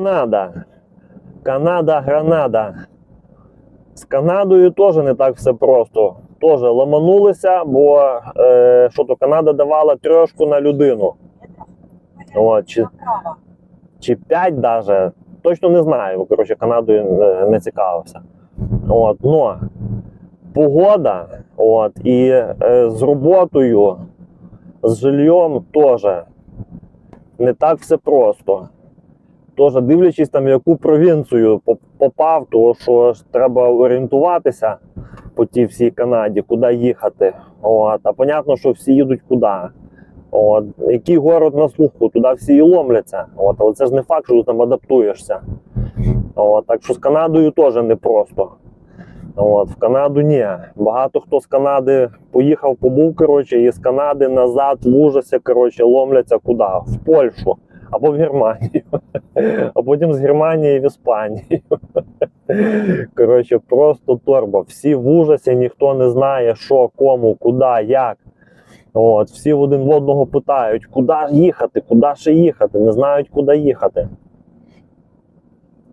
Канада. Канада, Гранада. З Канадою теж не так все просто. Теж ламанулися, бо е, що то Канада давала трьошку на людину. От, чи, чи 5 даже. Точно не знаю, коротше, Канадою е, не цікавився. От, но погода, от, і е, з роботою, з жильйом теж не так все просто. Тож, дивлячись там, яку провінцію попав, то що треба орієнтуватися по тій всій Канаді, куди їхати. От. А понятно, що всі їдуть куди. От. Який город на слуху, туди всі і ломляться. От. Але це ж не факт, що ти там адаптуєшся. От. Так що з Канадою теж непросто. От. В Канаду ні. Багато хто з Канади поїхав, побув, коротше, і з Канади назад в ужасі, коротше, ломляться куди? В Польщу або в Германію. А потім з Германії в Іспанію. Коротше, просто торба. Всі в ужасі, ніхто не знає, що, кому, куди, як. От, всі один в одного питають, куди їхати, куди ще їхати, не знають, куди їхати.